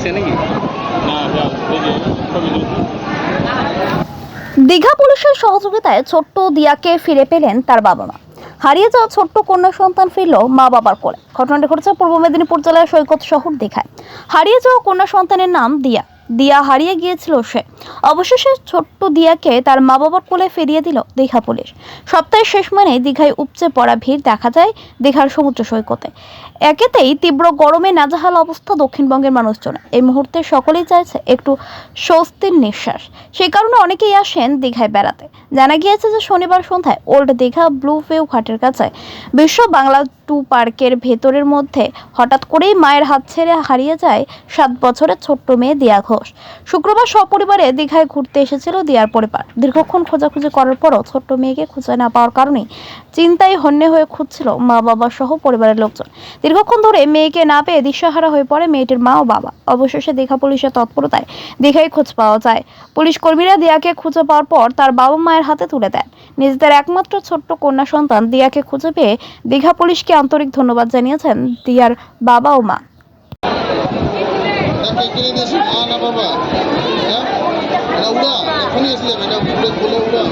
এসছে নাকি? দীঘা পুলিশের সহযোগিতায় ছোট্ট দিয়াকে ফিরে পেলেন তার বাবা মা হারিয়ে যাওয়া ছোট্ট কন্যা সন্তান ফিরল মা বাবার কোলে। ঘটনাটি ঘটেছে পূর্ব মেদিনীপুর জেলার সৈকত শহর দীঘায়। হারিয়ে যাওয়া কন্যা সন্তানের নাম দিয়া। দিয়া হারিয়ে গিয়েছিল সে। অবশেষে ছোট্ট দিয়াকে তার মা বাবার কোলে ফিরিয়ে দিল দীঘা পুলিশ। সপ্তাহের শেষ মানে দীঘায় উপচে পড়া ভিড় দেখা যায় দীঘার সমুদ্র সৈকতে। একেতেই তীব্র গরমে নাজাহাল অবস্থা দক্ষিণবঙ্গের মানুষজন। এই মুহূর্তে সকলেই চাইছে একটু স্বস্তির নিঃশ্বাস। সেই কারণে অনেকেই আসেন দীঘায় বেড়াতে। জানা গিয়েছে যে শনিবার সন্ধ্যায় ওল্ড দীঘা ব্লু ভেউ ঘাটের কাছে বিশ্ব বাংলা টু পার্কের ভেতরের মধ্যে হঠাৎ করেই মায়ের হাত ছেড়ে হারিয়ে যায় সাত বছরের ছোট্ট মেয়ে দিয়া শুক্রবার সপরিবারে দীঘায় ঘুরতে এসেছিল দিয়ার পরিবার। দীর্ঘক্ষণ খোঁজাখুঁজি করার পরও ছোট্ট মেয়েকে খুঁজে না পাওয়ার কারণে চিন্তায় হন্যে হয়ে খুঁজছিল মা বাবা সহ পরিবারের লোকজন। দীর্ঘক্ষণ ধরে মেয়েকে না পেয়ে দিশাহারা হয়ে পড়ে মেয়েটির মা ও বাবা। অবশেষে দীঘা পুলিশের তৎপরতায় দীঘায় খোঁজ পাওয়া যায়। পুলিশ কর্মীরা দিয়াকে খুঁজে পাওয়ার পর তার বাবা মায়ের হাতে তুলে দেন। নিজেদের একমাত্র ছোট্ট কন্যা সন্তান দিয়াকে খুঁজে পেয়ে দীঘা পুলিশকে আন্তরিক ধন্যবাদ জানিয়েছেন দিয়ার বাবা ও মা। কিনে দিয়েছি মা না বাবা হ্যাঁ? এটা উড়া এখনই এসে যাবে এটা বলে উড়া।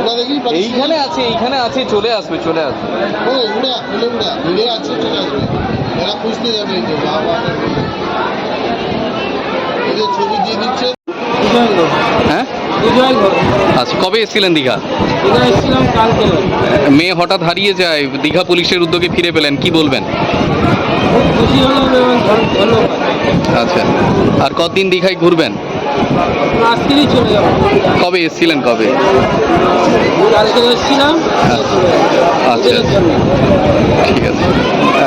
উড়া দেখি এইখানে আছে এইখানে আছে চলে আসবে চলে আসবে। ও উড়া বলে উড়া উড়ে আছে চলে আসবে। এরা খুঁজতে যাবে এই যে বাবা। এই যে ছবি দিয়ে দিচ্ছে। হ্যাঁ? আচ্ছা কবে এসেছিলেন দীঘা? মেয়ে হঠাৎ হারিয়ে যায় দীঘা পুলিশের উদ্যোগে ফিরে পেলেন কি বলবেন? আচ্ছা আর কতদিন দীঘায় ঘুরবেন? চলে কবে এসেছিলেন কবে? আচ্ছা ঠিক আছে।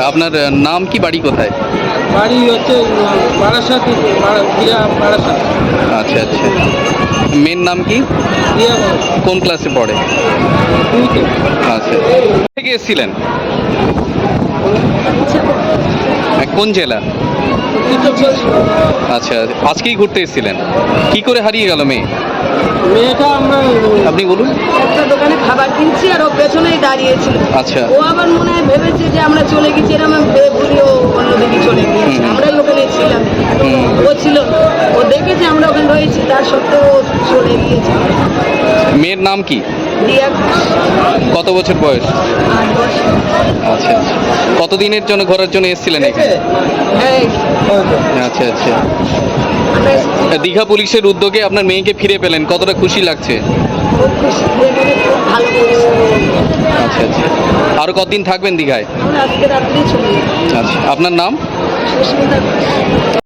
আপনার নাম কি বাড়ি কোথায়? বাড়ি হচ্ছে বারাসাত বিরা বারাসাত। আচ্ছা আচ্ছা। মেয়ের নাম কি? কোন ক্লাসে পড়ে? আচ্ছা। থেকে এসেছিলেন? হ্যাঁ, কোন জেলা? আচ্ছা আজকেই ঘুরতে এসেছিলেন। কি করে হারিয়ে গেল মেয়ে? মেয়েটা আমরা আপনি বলুন। একটা দোকানে খাবার কিনছি আর ও পেছনেই দাঁড়িয়েছিল। আচ্ছা। ও আবার মনে হয় ভেবেছে যে আমরা চলে গেছি এরকম ভেবে ভুলি ও অন্যদিকে চলে গিয়েছে। হুম। আমরাই ওখানে ছিলাম। ও ছিল ও দেখেছে আমরা ওখানে রয়েছি তার সত্ত্বেও চলে গিয়েছে। মেয়ের নাম কি? কত বছর বয়স? আচ্ছা আচ্ছা। কতদিনের জন্য ঘোরার জন্য এসেছিলেন এখানে? হ্যাঁ আচ্ছা আচ্ছা। দীঘা পুলিশের উদ্যোগে আপনার মেয়েকে ফিরে পেলেন কতটা খুশি লাগছে? আচ্ছা আচ্ছা। আরও কতদিন থাকবেন দীঘায়? আচ্ছা আপনার নাম।